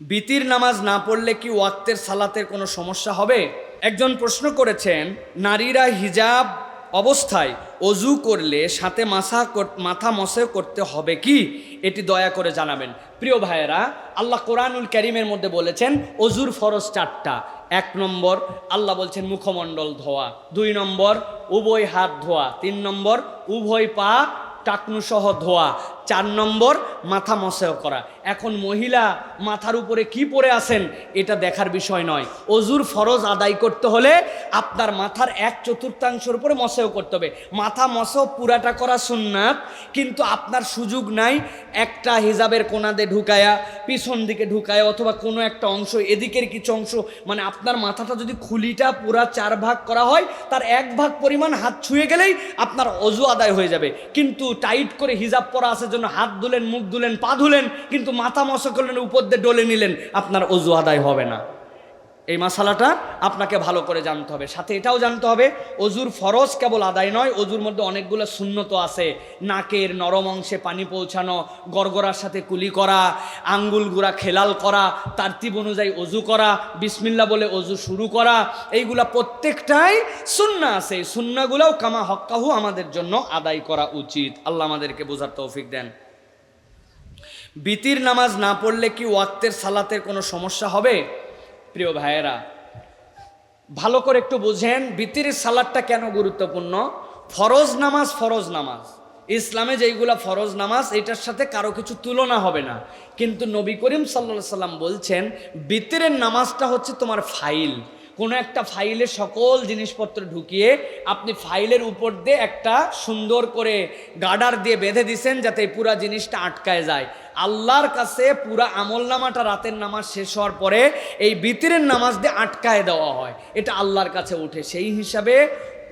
বিতির নামাজ না পড়লে কি ওয়াক্তের সালাতের কোনো সমস্যা হবে? একজন প্রশ্ন করেছেন, নারীরা হিজাব অবস্থায় অজু করলে সাথে মাসা মাথা মশে করতে হবে কি? এটি দয়া করে জানাবেন। প্রিয় ভাইয়েরা, আল্লাহ কোরআনুল করিমের মধ্যে বলেছেন, অজুর ফরজ চারটা। এক নম্বর, আল্লাহ বলছেন মুখমণ্ডল ধোয়া। দুই নম্বর, উভয় হাত ধোয়া। তিন নম্বর, উভয় পা টাকনুসহ ধোয়া। চার নম্বর, মাথা মশেও করা। এখন মহিলা মাথার উপরে কি পরে আছেন, এটা দেখার বিষয় নয়। অজুর ফরজ আদায় করতে হলে আপনার মাথার এক চতুর্থাংশের উপরে মশেও করতে হবে। মাথা মশেও পুরাটা করা সুন্নাত, কিন্তু আপনার সুযোগ নাই একটা হিজাবের কোনাতে ঢুকায়া, পিছন দিকে ঢুকায়া, অথবা কোনো একটা অংশ, এদিকের কিছু অংশ মানে আপনার মাথাটা যদি খুলিটা পুরা চার ভাগ করা হয়, তার এক ভাগ পরিমাণ হাত ছুঁয়ে গেলেই আপনার অজু আদায় হয়ে যাবে। কিন্তু টাইট করে হিজাব পরা আছে জন্য হাত ধুলেন, মুখ ধুলেন, পা ধুলেন, কিন্তু মাথা মশা করলেন, উপর দিয়ে ডলে নিলেন, আপনার অজু আদায় হবে না। এই মশালাটা আপনাকে ভালো করে জানতে হবে। সাথে এটাও জানতে হবে, অজুর ফরজ কেবল আদায় নয়, অজুর মধ্যে অনেকগুলো শূন্যত আছে। নাকের নরম অংশে পানি পৌঁছানো, গড়গড়ার সাথে কুলি করা, আঙ্গুল গুড়া খেলাল করা, তারতিব অনুযায়ী অজু করা বিসমিল্লা বলে অজু শুরু করা, এইগুলা প্রত্যেকটাই সুন্না আছে। সুন্নাগুলোও কামা হক্কাহু আমাদের জন্য আদায় করা উচিত। আল্লাহ আমাদেরকে বোঝার তৌফিক দেন। বিতির নামাজ না পড়লে কি ওয়াক্তের সালাতের কোনো সমস্যা হবে? প্রিয় ভাইয়েরা, ভালো করে একটু বুঝেন, বিতির সালাদটা কেন গুরুত্বপূর্ণ? ফরজ নামাজ ফরজ নামাজ। ইসলামে যেইগুলা ফরজ নামাজ, এটার সাথে কারও কিছু তুলনা হবে না। কিন্তু নবী করিম সাল্লা সাল্লাম বলছেন, বিতিরের নামাজটা হচ্ছে তোমার ফাইল। কোনো একটা ফাইলে সকল জিনিসপত্র ঢুকিয়ে আপনি ফাইলের উপর দিয়ে একটা সুন্দর করে গার্ডার দিয়ে বেঁধে দিছেন যাতে পুরা জিনিসটা আটকায় যায়। আল্লাহর কাছে পুরা আমল নামাটা রাতের নামাজ শেষ হওয়ার পরে এই বিতিরের নামাজ দিয়ে আটকায় দেওয়া হয়। এটা আল্লাহর কাছে উঠে। সেই হিসাবে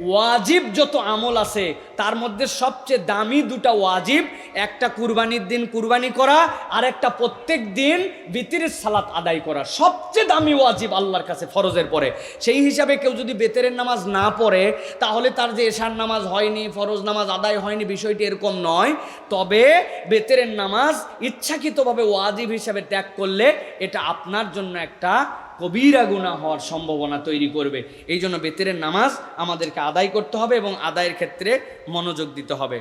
ওয়াজিব যত আমল আছে, তার মধ্যে সবচেয়ে দামি দুটা ওয়াজিব, একটা কুরবানির দিন কুরবানি করা আর একটা প্রত্যেক দিন বিতিরের সালাত আদায় করা। সবচেয়ে দামি ওয়াজিব আল্লাহর কাছে ফরজের পরে। সেই হিসাবে কেউ যদি বেতেরের নামাজ না পড়ে, তাহলে তার যে এশার নামাজ হয়নি, ফরজ নামাজ আদায় হয়নি, বিষয়টি এরকম নয়। তবে বেতেরের নামাজ ইচ্ছাকৃতভাবে ওয়াজিব হিসাবে ত্যাগ করলে এটা আপনার জন্য একটা কবিরা গুণা হওয়ার সম্ভাবনা তৈরি করবে। এই জন্য বেতেরের নামাজ আমাদেরকে আদায় করতে হবে এবং আদায়ের ক্ষেত্রে মনোযোগ দিতে হবে।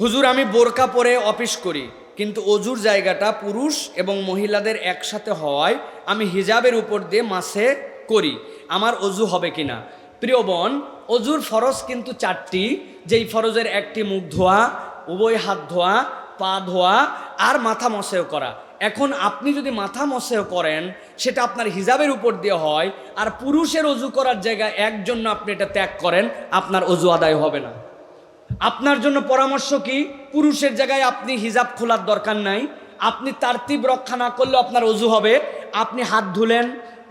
হুজুর, আমি বোরকা পরে অফিস করি, কিন্তু অজুর জায়গাটা পুরুষ এবং মহিলাদের একসাথে হওয়ায় আমি হিজাবের উপর দিয়ে মাসে করি। আমার অজু হবে কিনা? প্রিয় বোন, অজুর ফরজ কিন্তু চারটি। যেই ফরজের একটি মুখ ধোয়া, উভয় হাত ধোয়া, পা ধোয়া, আর মাথা মশেও করা। এখন আপনি যদি মাথা মশেও করেন, সেটা আপনার হিজাবের উপর দিয়ে হয়, আর পুরুষের অজু করার জায়গায় একজন্য আপনি এটা ত্যাগ করেন, আপনার অজু আদায় হবে না। আপনার জন্য পরামর্শ কি? পুরুষের জায়গায় আপনি হিজাব খোলার দরকার নাই, আপনি তারতিব রক্ষা না করলেও আপনার অজু হবে। আপনি হাত ধুলেন,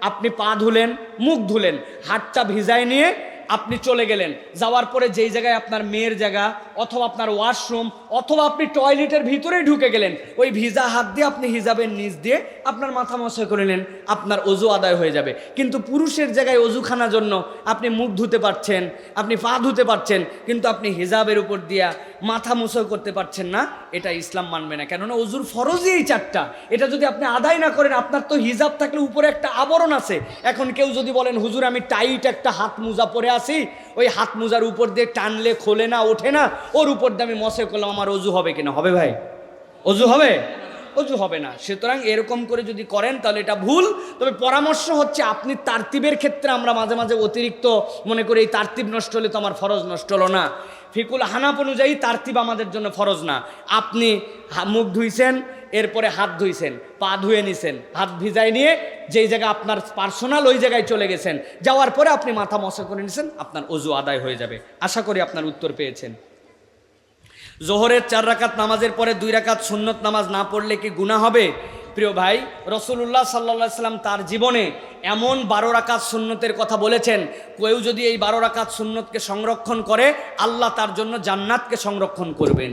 আপনি পা ধুলেন, মুখ ধুলেন হাতটা ভিজায় নিয়ে আপনি চলে গেলেন। যাওয়ার পরে যেই জায়গায় আপনার মেয়ের জায়গা, অথবা আপনার ওয়াশরুম অথবা আপনি টয়লেটের ভিতরেই ঢুকে গেলেন, ওই ভিজা হাত দিয়ে আপনি হিজাবের নিচ দিয়ে আপনার মাথা মশাই করে নিলেন, আপনার অজু আদায় হয়ে যাবে। কিন্তু পুরুষের জায়গায় অজুখানার জন্য আপনি মুখ ধুতে পারছেন, আপনি পা ধুতে পারছেন, কিন্তু আপনি হিজাবের উপর দিয়া মাথা মুসয় করতে পারছেন না, এটা ইসলাম মানবে না। কেননা অজুর ফরজই এই চারটা। এটা যদি আপনি আদায় না করেন, আপনার তো হিজাব থাকলে উপরে একটা আবরণ আছে। এখন কেউ যদি বলেন, হুজুর, আমি টাইট একটা হাত মোজা পরে আসি, ওই হাত মোজার উপর দিয়ে টানলে খোলে না, ওঠে না, ওর উপর দিয়ে আমি মশে করলাম, আমার অজু হবে কিনা? হবে ভাই? অজু হবে? অজু হবে না। সুতরাং এরকম করে যদি করেন, তাহলে এটা ভুল। তবে পরামর্শ হচ্ছে, আপনি তারতিবের ক্ষেত্রে আমরা মাঝে মাঝে অতিরিক্ত মনে করি, এই তারতিব নষ্ট হলে তো আমার ফরজ নষ্ট হলো না। ফিকুল হানাপ অনুযায়ী তারতিব আমাদের জন্য ফরজ না। আপনি মুখ ধুইছেন এরপরে হাত ধুইছেন, পা ধুয়ে নিছেন, হাত ভিজায় নিয়ে যেই জায়গায় আপনার পার্সোনাল ওই জায়গায় চলে গেছেন, যাওয়ার পরে আপনি মাথা মশা করে নিছেন, আপনার অজু আদায় হয়ে যাবে। আশা করি আপনার উত্তর পেয়েছেন। জোহরের চার রাকাত নামাজের পরে দুই রাকাত সুন্নত নামাজ না পড়লে কি গুণা হবে? প্রিয় ভাই রসুল্লাহ সাল্লা সাল্লাম তার জীবনে এমন বারো রাকাত সুন্নতের কথা বলেছেন, কেউ যদি এই বারো রাকাত সুন্নতকে সংরক্ষণ করে, আল্লাহ তার জন্য জান্নাতকে সংরক্ষণ করবেন।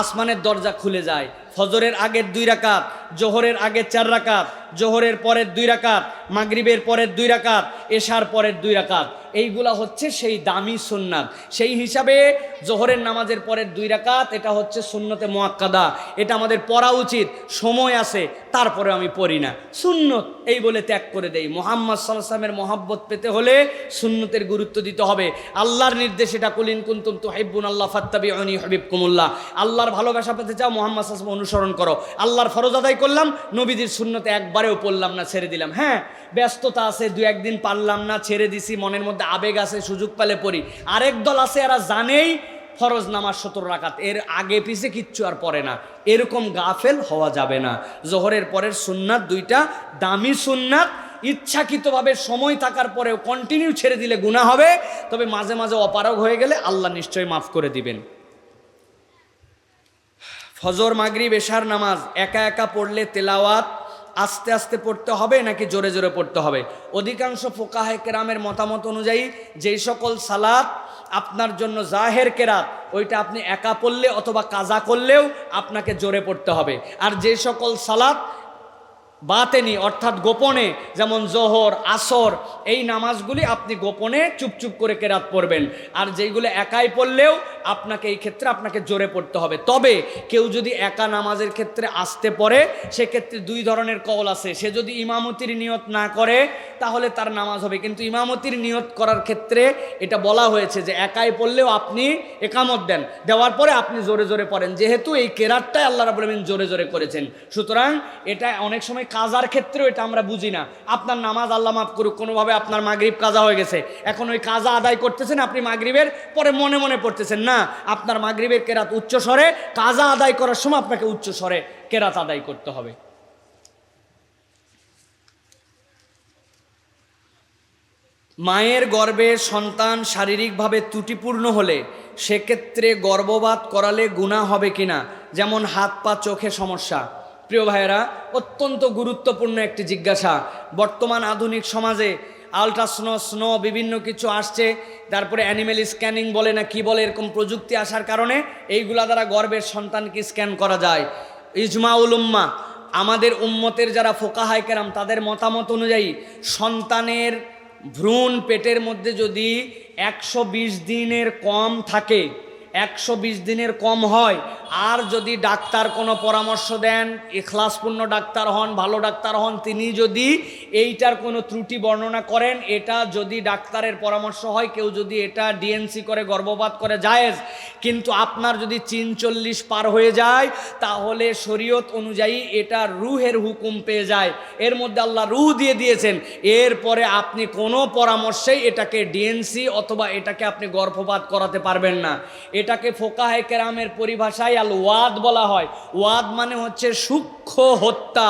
আসমানের দরজা খুলে যায় ফজরের আগের দুই রাকাত, জোহরের আগের চার রাকাত, জোহরের পরের দুই রাকাত, মাগরিবের পরের দুই রাকাত, এশার পরের দুই রাকাত, এইগুলা হচ্ছে সেই দামি সুন্নাত। সেই হিসাবে জোহরের নামাজের পরের দুই রাকাত, এটা হচ্ছে সুন্নতে মোয়াক্কাদা এটা আমাদের পড়া উচিত, সময় আছে, তারপরে আমি পড়ি না। সুন্নত, এই বলে ত্যাগ করে দেই। মোহাম্মদ সাল্লামের মহাব্বত পেতে হলে সুন্নতের গুরুত্ব দিতে হবে। আল্লাহর নির্দেশ এটা কুলিন কুন্তুম তো হেব্বুন আল্লাহ ফাত্তাবি অনি হবিব কুমুল্লাহ আল্লাহর ভালোবাসা পেতে চাও, মোহাম্মদ সাল্লাম অনুসরণ করো। আল্লাহর ফরজ আদায় করলাম নবীদের শূন্যতে একবারেও পড়লাম না, ছেড়ে দিলাম। হ্যাঁ ব্যস্ততা আছে, দু একদিন পারলাম না, ছেড়ে দিছি, মনের মধ্যে আবেগ আছে, সুযোগ পেলে পড়ি। আরেক দল আছে, এরা জানেই ফরজ নামাজ সতর রাকাত। এর আগে পিছে কিচ্ছু আর পড়ে না। এরকম গাফেল হওয়া যাবে না। জোহরের পরের সুন্নাত দুইটা, দামি সুন্নাত, ইচ্ছাকৃতভাবে সময় থাকার পরেও কন্টিনিউ ছেড়ে দিলে গুণা হবে, তবে মাঝে মাঝে অপারগ হয়ে গেলে আল্লাহ নিশ্চয়ই মাফ করে দিবেন। ফজর মাগরি বেশার নামাজ, একা একা পড়লে তেলাওয়াত আস্তে আস্তে পড়তে হবে নাকি জোরে জোরে পড়তে হবে? অধিকাংশ ফোকাহে কেরামের মতামত অনুযায়ী যেই সকল সালাত আপনার জন্য জাহের কেরাত, ওইটা আপনি একা পড়লে অথবা কাজা করলেও আপনাকে জোরে পড়তে হবে। আর যে সকল সালাত বাতেনি, অর্থাৎ গোপনে, যেমন জোহর, আসর, এই নামাজগুলি আপনি গোপনে চুপচুপ করে কেরাত পড়বেন। আর যেইগুলো একাই পড়লেও আপনাকে এই ক্ষেত্রে আপনাকে জোরে পড়তে হবে। তবে কেউ যদি একা নামাজের ক্ষেত্রে আসতে পড়ে, সেক্ষেত্রে দুই ধরনের কল আছে। সে যদি ইমামতির নিয়ত না করে, তাহলে তার নামাজ হবে। কিন্তু ইমামতির নিয়ত করার ক্ষেত্রে এটা বলা হয়েছে যে, একাই পড়লেও আপনি একামত দেন। দেওয়ার পরে আপনি জোরে জোরে পড়েন। যেহেতু এই কেরাতটাই আল্লাহ রাবুল আলমিন জোরে জোরে করেছেন। সুতরাং এটা অনেক সময় কাজার ক্ষেত্রেও এটা আমরা বুঝি না। আপনার নামাজ আল্লাহ মাফ করুক, কোনোভাবে আপনার মাগরিব কাজা হয়ে গেছে। এখন ওই কাজা আদায় করতেছেন, আপনি মাগরিবের পরে মনে মনে পড়তেছেন, না, আপনার মাগরিবের কেরাত উচ্চ স্বরে, কাজা আদায় করার সময় আপনাকে উচ্চ স্বরে কেরাত আদায় করতে হবে। মায়ের গর্ভে সন্তান শারীরিকভাবে ত্রুটিপূর্ণ হলে সেক্ষেত্রে গর্ভপাত করালে গুণা হবে কিনা? যেমন হাত পা চোখে সমস্যা। প্রিয় ভাইয়েরা, অত্যন্ত গুরুত্বপূর্ণ একটি জিজ্ঞাসা। বর্তমান আধুনিক সমাজে আলট্রাস্নো, স্নো, বিভিন্ন কিছু আসছে। তারপরে অ্যানিমেল স্ক্যানিং বলে না কি বলে এরকম প্রযুক্তি আসার কারণে এইগুলা দ্বারা গর্বের সন্তানকে স্ক্যান করা যায়। ইজমাউল উম্মা, আমাদের উম্মতের যারা ফোকাহায় কেরাম তাদের মতামত অনুযায়ী সন্তানের ভ্রূণ পেটের মধ্যে যদি একশো বিশ দিনের কম থাকে একশো বিশ দিনের কম হয়। আর যদি ডাক্তার কোনো পরামর্শ দেন এখলাসপূর্ণ ডাক্তার হন, ভালো ডাক্তার হন, তিনি যদি এইটার কোনো ত্রুটি বর্ণনা করেন, এটা যদি ডাক্তারের পরামর্শ হয়, কেউ যদি এটা ডিএনসি করে, গর্ভপাত করে, জায়েজ। কিন্তু আপনার যদি চিন চল্লিশ পার হয়ে যায়, তাহলে শরীয়ত অনুযায়ী এটা রুহের হুকুম পেয়ে যায়। এর মধ্যে আল্লাহ রুহ দিয়ে দিয়েছেন। এরপরে আপনি কোনো পরামর্শেই এটাকে ডিএনসি অথবা এটাকে আপনি গর্ভপাত করাতে পারবেন না। এটাকে ফোকাহে কেরামের পরিভাষায় আল ওয়াদ বলা হয়। ওয়াদ মানে হচ্ছে সূক্ষ্ম হত্যা।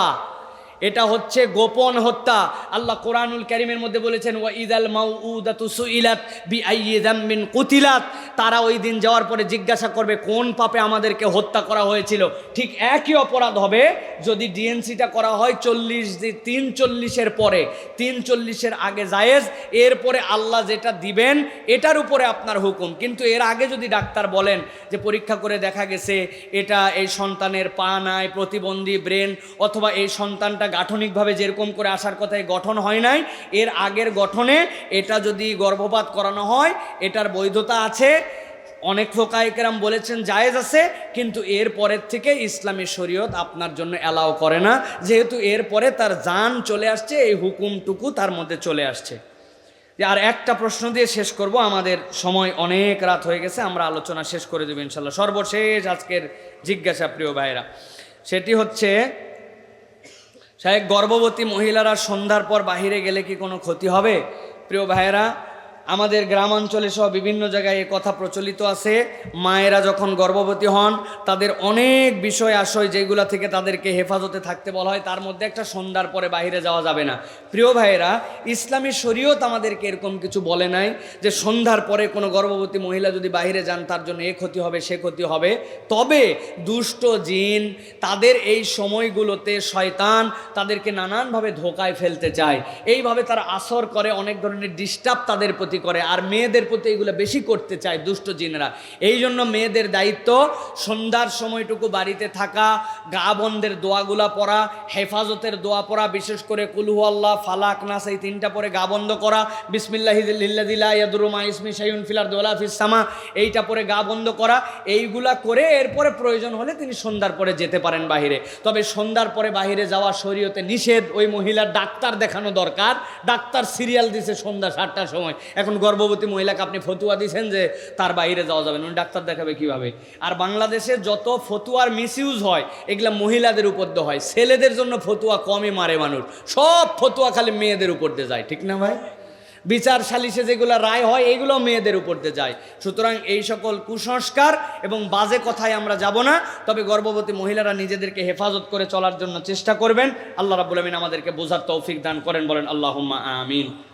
এটা হচ্ছে গোপন হত্যা। আল্লাহ কোরআনুল করিমের মধ্যে বলেছেন, ওয়া ইদাল মাউ উদাতু সুইলাত বি আইয়িদাম্মিন কুতিলাত। তারা ওই দিন যাওয়ার পরে জিজ্ঞাসা করবে, কোন পাপে আমাদেরকে হত্যা করা হয়েছিল? ঠিক একই অপরাধ হবে, যদি ডিএনসিটা করা হয় চল্লিশ তিন চল্লিশের পরে। তিন চল্লিশের আগে জায়েজ, এরপরে আল্লাহ যেটা দিবেন, এটার উপরে আপনার হুকুম। কিন্তু এর আগে যদি ডাক্তার বলেন যে পরীক্ষা করে দেখা গেছে, এটা এই সন্তানের পা নাই, প্রতিবন্ধী, ব্রেন, অথবা এই সন্তানটা গাঠনিকভাবে যেরকম করে আসার কথায় গঠন হয় নাই, এর আগের গঠনে এটা যদি গর্ভপাত করানো হয়, এটার বৈধতা আছে। অনেক ফোকাইকেরাম বলেছেন জায়েজ আছে, কিন্তু এর পরের থেকে ইসলামী শরীয়ত আপনার জন্য অ্যালাউ করে না। যেহেতু এর পরে তার জান চলে আসছে, এই হুকুমটুকু তার মধ্যে চলে আসছে। আর একটা প্রশ্ন দিয়ে শেষ করব, আমাদের সময় অনেক রাত হয়ে গেছে, আমরা আলোচনা শেষ করে দেবো ইনশাল্লাহ। সর্বশেষ আজকের জিজ্ঞাসা প্রিয় ভাইরা, সেটি হচ্ছে সাহেব গর্ভবতী মহিলারা সন্ধ্যার পর বাহিরে গেলে কি কোনো ক্ষতি হবে? প্রিয় ভাইয়েরা আমাদের গ্রামাঞ্চলে সহ বিভিন্ন জায়গায় এ কথা প্রচলিত আছে। মায়েরা যখন গর্ভবতী হন, তাদের অনেক বিষয় আশয় যেগুলো থেকে তাদেরকে হেফাজতে থাকতে বলা হয়, তার মধ্যে একটা সন্ধ্যার পরে বাইরে যাওয়া যাবে না। প্রিয় ভাইয়েরা, ইসলামী শরীয়ত আমাদেরকে এরকম কিছু বলে নাই যে সন্ধ্যার পরে কোনো গর্ভবতী মহিলা যদি বাইরে যান, তার জন্য এ ক্ষতি হবে, সে ক্ষতি হবে। তবে দুষ্ট জিন, তাদের এই সময়গুলোতে শয়তান তাদেরকে নানানভাবে ধোকায় ফেলতে চায়। এইভাবে তারা আসর করে, অনেক ধরনের ডিস্টার্ব তাদের প্রতি ক্ষতি করে। আর মেয়েদের প্রতি এগুলো বেশি করতে চায় দুষ্ট জিনেরা। এই জন্য মেয়েদের দায়িত্ব সন্ধ্যার সময়টুকু বাড়িতে থাকা, গা বন্ধের দোয়াগুলা পড়া, হেফাজতের দোয়া পড়া, বিশেষ করে কুলহু আল্লাহ, ফালাক নাস, এই তিনটা পরে গা বন্ধ করা বিসমিল্লাহিল্লাদিল্লা ইয়াদুরুমা ইসমি শাইউন ফিলার দোলা ফিসামা এইটা পরে গা বন্ধ করা, এইগুলা করে এরপরে প্রয়োজন হলে তিনি সন্ধ্যার পরে যেতে পারেন বাহিরে। তবে সন্ধ্যার পরে বাহিরে যাওয়া শরীয়তে নিষেধ, ওই মহিলার ডাক্তার দেখানো দরকার, ডাক্তার সিরিয়াল দিছে সন্ধ্যা সাতটার সময়। এখন গর্ভবতী মহিলাকে আপনি ফতুয়া দিছেন যে তার বাইরে যাওয়া যাবে না। ডাক্তার দেখাবে কীভাবে? আর বাংলাদেশে যত ফতুয়ার মিসইউজ হয়, এগুলা মহিলাদের উপর দিয়ে হয়। ছেলেদের জন্য ফতুয়া কমই মারে মানুষ। সব ফতুয়া খালি মেয়েদের উপর দিয়ে যায়, ঠিক না ভাই? বিচার সালিশে যেগুলো রায় হয়, এগুলো মেয়েদের উপর দিয়ে যায়। সুতরাং এই সকল কুসংস্কার এবং বাজে কথায় আমরা যাব না, তবে গর্ভবতী মহিলারা নিজেদেরকে হেফাজত করে চলার জন্য চেষ্টা করবেন। আল্লাহ রাবুল আমিন আমাদেরকে বোঝার তৌফিক দান করেন, বলেন আল্লাহ আমিন।